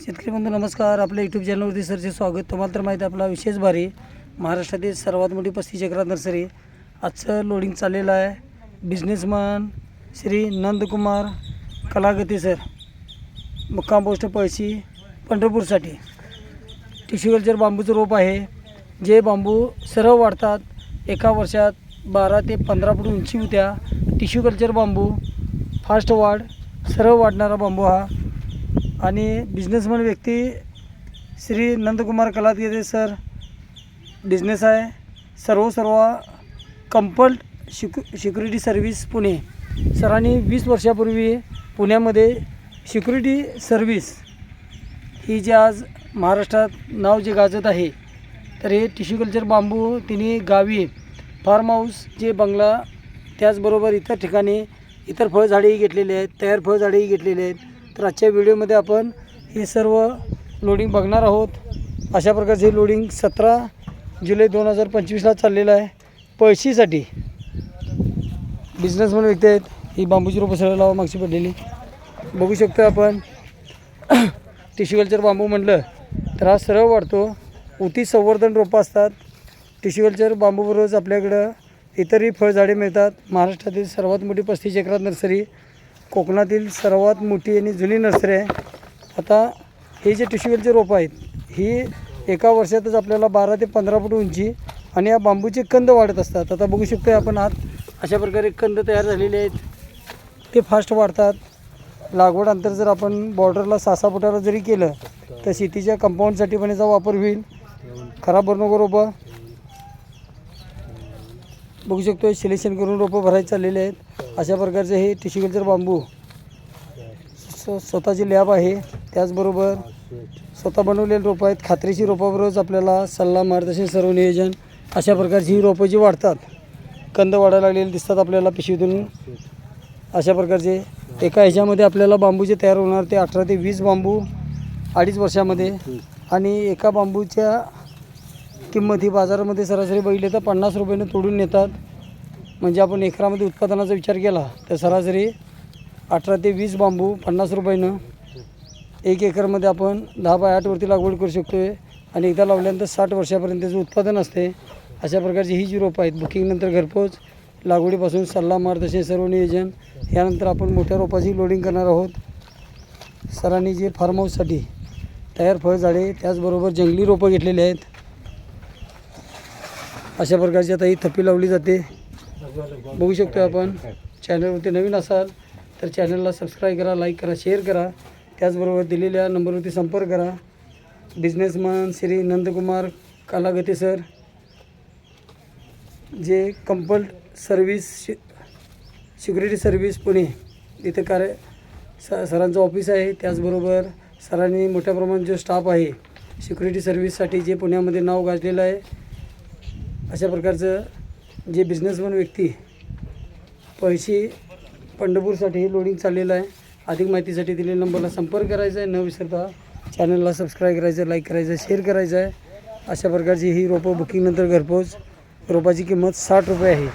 शेतकरी बंधू नमस्कार. आपल्या यूट्यूब चॅनलवरती सरचे स्वागत. तुम्हाला तर माहिती आहे आपला विशेष भारी महाराष्ट्रातील सर्वात मोठी पस्तीस एकरात नर्सरी. आजचं लोडिंग चाललेलं आहे. बिझनेसमॅन श्री नंदकुमार कलागती सर मुक्काम पोस्ट पळशी पंढरपूरसाठी. टिश्यू कल्चर बांबूचं रोप आहे. जे बांबू सरळ वाढतात एका वर्षात बारा ते पंधरा फूट उंची होत्या. टिश्यू कल्चर बांबू फास्ट वाढ सरळ वाढणारा बांबू हा आणि बिझनेसमन व्यक्ती श्री नंदकुमार कलातगेदे सर बिझनेस आहे. सर्व सर्व कंपल्ट शिक्यु सिक्युरिटी सर्व्हिस पुणे. सरांनी वीस वर्षापूर्वी पुण्यामध्ये सिक्युरिटी सर्व्हिस ही जी आज महाराष्ट्रात नाव जे गाजत आहे तर हे टिश्यू कल्चर बांबू तिने गावी फार्म हाऊस जे बंगला त्याचबरोबर इतर ठिकाणी इतर फळझाडेही घेतलेले आहेत तयार फळझाडेही घेतलेले आहेत. तर आजच्या व्हिडिओमध्ये आपण हे सर्व लोडिंग बघणार आहोत. अशा प्रकारचे लोडिंग सतरा जुलै दोन हजार पंचवीसला चाललेलं आहे. पळशीसाठी म्हणून व्यक्ती आहेत. ही बांबूची रोपं सरळ लावा मागची पडलेली. बघू शकतो आपण. टिश्यू कल्चर बांबू म्हटलं तर हा सरळ वाढतो. उती संवर्धन रोपं असतात. टिश्यू कल्चर बांबूबरोबरच आपल्याकडं इतरही फळझाडे मिळतात. महाराष्ट्रातील सर्वात मोठी पस्तीस एकरात नर्सरी कोकणातील सर्वात मोठी आणि जुनी नर्सरी आहे. आता हे जे टिश्यू रोपं आहेत ही एका वर्षातच आपल्याला बारा ते पंधरा फूट उंची आणि या बांबूचे कंद वाढत असतात. आता बघू शकतो आपण आत अशा प्रकारे कंद तयार झालेले आहेत. ते फास्ट वाढतात. लागवड अंतर जर आपण बॉर्डरला सासा फुटाला जरी केलं तर शेतीच्या कंपाऊंडसाठी पण याचा वापर होईल. खराब भरू नको रोपं. बघू शकतो सिलेक्शन करून रोपं भरायचे चाललेले आहेत. अशा प्रकारचे हे टिश्यू कल्चर बांबू. स स्वतःची लॅब आहे. त्याचबरोबर स्वतः बनवलेली रोपं आहेत. खात्रीची रोपाबरोबरच आपल्याला सल्ला मार्गदर्शन सर्व नियोजन अशा प्रकारची ही रोपं जी वाढतात कंद वाढायला लागलेले दिसतात आपल्याला पिशवीतून. अशा प्रकारचे एका ह्याच्यामध्ये आपल्याला बांबूचे तयार होणार ते अठरा ते वीस बांबू अडीच वर्षामध्ये आणि एका बांबूच्या किंमत ही बाजारामध्ये सरासरी बघितली तर पन्नास रुपयाने तोडून नेतात. म्हणजे आपण एकरामध्ये उत्पादनाचा विचार केला तर सरासरी अठरा ते वीस बांबू पन्नास रुपयानं एक एकरमध्ये आपण दहा बाय आठवरती लागवड करू शकतो आहे आणि एकदा लावल्यानंतर साठ वर्षापर्यंतचं उत्पादन असते. अशा प्रकारची ही जी रोपं आहेत बुकिंगनंतर घरपोच लागवडीपासून सल्ला मार्गदर्शन सर्व नियोजन यानंतर आपण मोठ्या रोपाची लोडिंग करणार आहोत. सरांनी जे फार्म हाऊससाठी तयार फळझाडे त्याचबरोबर जंगली रोपं घेतलेली आहेत. अशा प्रकारची आता ही थप्पी लावली जाते. बघू शकतो आपण. चॅनलवरती नवीन असाल तर चॅनलला सबस्क्राईब करा लाईक करा शेअर करा. त्याचबरोबर दिलेल्या नंबरवरती संपर्क करा. बिझनेसमॅन श्री नंदकुमार कालागते सर जे कंपल्ट सर्व्हिस सिक्युरिटी सर्व्हिस पुणे इथे कार्य स सरांचं ऑफिस आहे. त्याचबरोबर सरांनी मोठ्या प्रमाणात जो स्टाफ आहे सिक्युरिटी सर्व्हिससाठी जे पुण्यामध्ये नाव गाजलेलं आहे अशा प्रकारचं जे बिझनेसमॅन व्यक्ती पैसे पंढरपूरसाठी लोडिंग चाललेलं आहे. अधिक माहितीसाठी दिलेल्या नंबरला संपर्क करायचा आहे. न विसरता चॅनलला सबस्क्राईब करायचं लाईक करायचं शेअर करायचं आहे. अशा प्रकारची ही रोपं बुकिंगनंतर घरपोच. रोपाची किंमत साठ रुपये आहे.